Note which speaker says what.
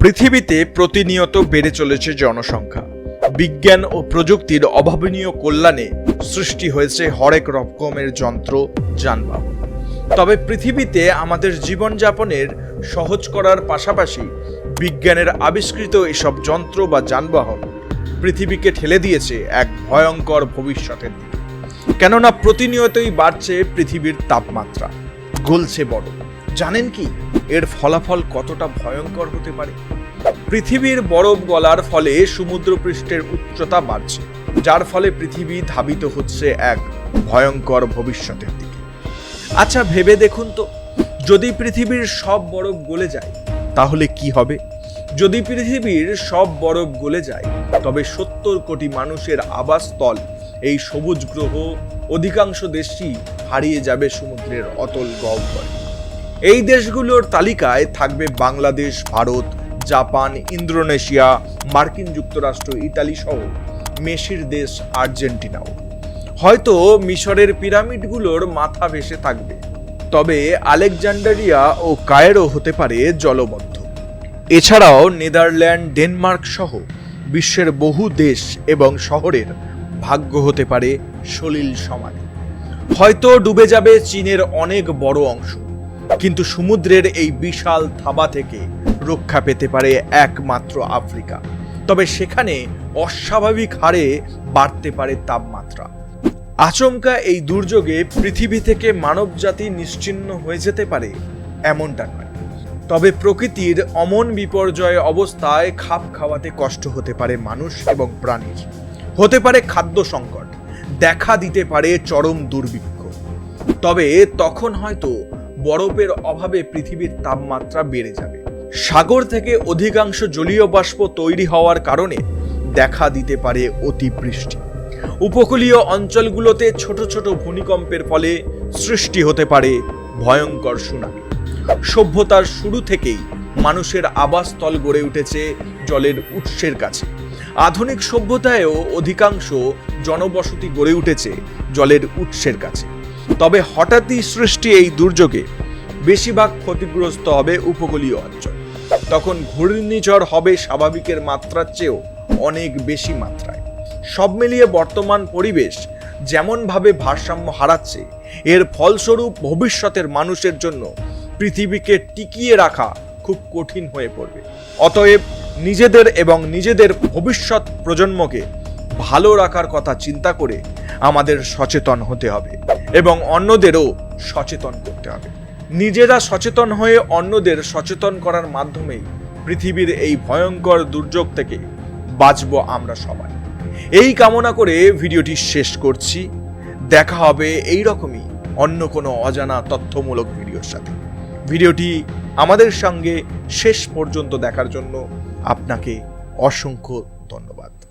Speaker 1: পৃথিবীতে প্রতিনিয়ত বেড়ে চলেছে জনসংখ্যা। বিজ্ঞান ও প্রযুক্তির অভাবনীয় কল্যাণে সৃষ্টি হয়েছে হরেক রকমের যন্ত্র, যানবাহন। তবে পৃথিবীতে আমাদের জীবনযাপনের সহজ করার পাশাপাশি বিজ্ঞানের আবিষ্কৃত এসব যন্ত্র বা যানবাহন পৃথিবীকে ঠেলে দিয়েছে এক ভয়ঙ্কর ভবিষ্যতের দিকে। কেননা প্রতিনিয়তই বাড়ছে পৃথিবীর তাপমাত্রা। গলছে বড় জানেন কি? এর ফলাফল কতটা ভয়ঙ্কর হতে পারে? পৃথিবীর বরফ গলার ফলে সমুদ্রপৃষ্ঠের উচ্চতা বাড়ছে, যার ফলে পৃথিবী ধাবিত হচ্ছে এক ভয়ঙ্কর ভবিষ্যতের দিকে। আচ্ছা ভেবে দেখুন তো, যদি পৃথিবীর সব বরফ গলে যায়, তাহলে কি হবে? যদি পৃথিবীর সব বরফ গলে যায়, তবে সত্তর কোটি মানুষের আবাসস্থল এই সবুজ গ্রহ অধিকাংশ দেশই হারিয়ে যাবে সমুদ্রের অতল গহ্বরে। এই দেশগুলোর তালিকায় থাকবে বাংলাদেশ, ভারত, জাপান, ইন্দোনেশিয়া, মার্কিন যুক্তরাষ্ট্র, ইতালি সহ মেসির দেশ আর্জেন্টিনাও। হয়তো মিশরের পিরামিডগুলোর মাথা ভেসে থাকবে। তবে আলেকজান্ডারিয়া ও কায়রো হতে পারে জলবদ্ধ। এছাড়াও নেদারল্যান্ড, ডেনমার্ক সহ বিশ্বের বহু দেশ এবং শহরের ভাগ্য হতে পারে সলিল সমানে হয়তো ডুবে যাবে চীনের অনেক বড় অংশ। কিন্তু সমুদ্রের এই বিশাল থাবা থেকে রক্ষা পেতে পারে একমাত্র আফ্রিকা। তবে সেখানে অস্বাভাবিক হারে বাড়তে পারে তাপমাত্রা। আচমকা এই দুর্যোগে পৃথিবী থেকে মানবজাতি নিশ্চিহ্ন হয়ে যেতে পারে এমনটা নয়। তবে প্রকৃতির অমন বিপর্যয় অবস্থায় খাপ খাওয়াতে কষ্ট হতে পারে মানুষ এবং প্রাণীর। হতে পারে খাদ্য সংকট, দেখা দিতে পারে চরম দুর্ভিক্ষ। তবে তখন হয়তো বরফের অভাবে পৃথিবীর তাপমাত্রা বেড়ে যাবে। সাগর থেকে অধিকাংশ জলীয় বাষ্প তৈরি হওয়ার কারণে দেখা দিতে পারে অতিবৃষ্টি। উপকূলীয় অঞ্চলগুলোতে ছোট ছোট ভূমিকম্পের ফলে সৃষ্টি হতে পারে ভয়ঙ্কর সুনামি। সভ্যতার শুরু থেকেই মানুষের আবাসস্থল গড়ে উঠেছে জলের উৎসের কাছে। আধুনিক সভ্যতায়ও অধিকাংশ জনবসতি গড়ে উঠেছে জলের উৎসের কাছে। তবে হঠাৎই সৃষ্টি এই দুর্যোগে বেশিরভাগ ক্ষতিগ্রস্ত হবে উপকূলীয় অঞ্চল। তখন ঘূর্ণিঝড় হবে স্বাভাবিকের মাত্রার চেয়েও অনেক বেশি মাত্রায়। সব মিলিয়ে বর্তমান পরিবেশ যেমনভাবে ভারসাম্য হারাচ্ছে, এর ফলস্বরূপ ভবিষ্যতের মানুষের জন্য পৃথিবীকে টিকিয়ে রাখা খুব কঠিন হয়ে পড়বে। অতএব নিজেদের এবং নিজেদের ভবিষ্যৎ প্রজন্মকে ভালো রাখার কথা চিন্তা করে আমাদের সচেতন হতে হবে। এবং অন্যদেরও সচেতন করতে হবে। নিজেরা সচেতন হয়ে অন্যদের সচেতন করার মাধ্যমেই পৃথিবীর এই ভয়ঙ্কর দুর্যোগ থেকে বাঁচব আমরা সবাই। এই কামনা করে ভিডিওটি শেষ করছি। দেখা হবে এই রকমই অন্য কোনো অজানা তথ্যমূলক ভিডিওর সাথে। ভিডিওটি আমাদের সঙ্গে শেষ পর্যন্ত দেখার জন্য আপনাকে অসংখ্য ধন্যবাদ।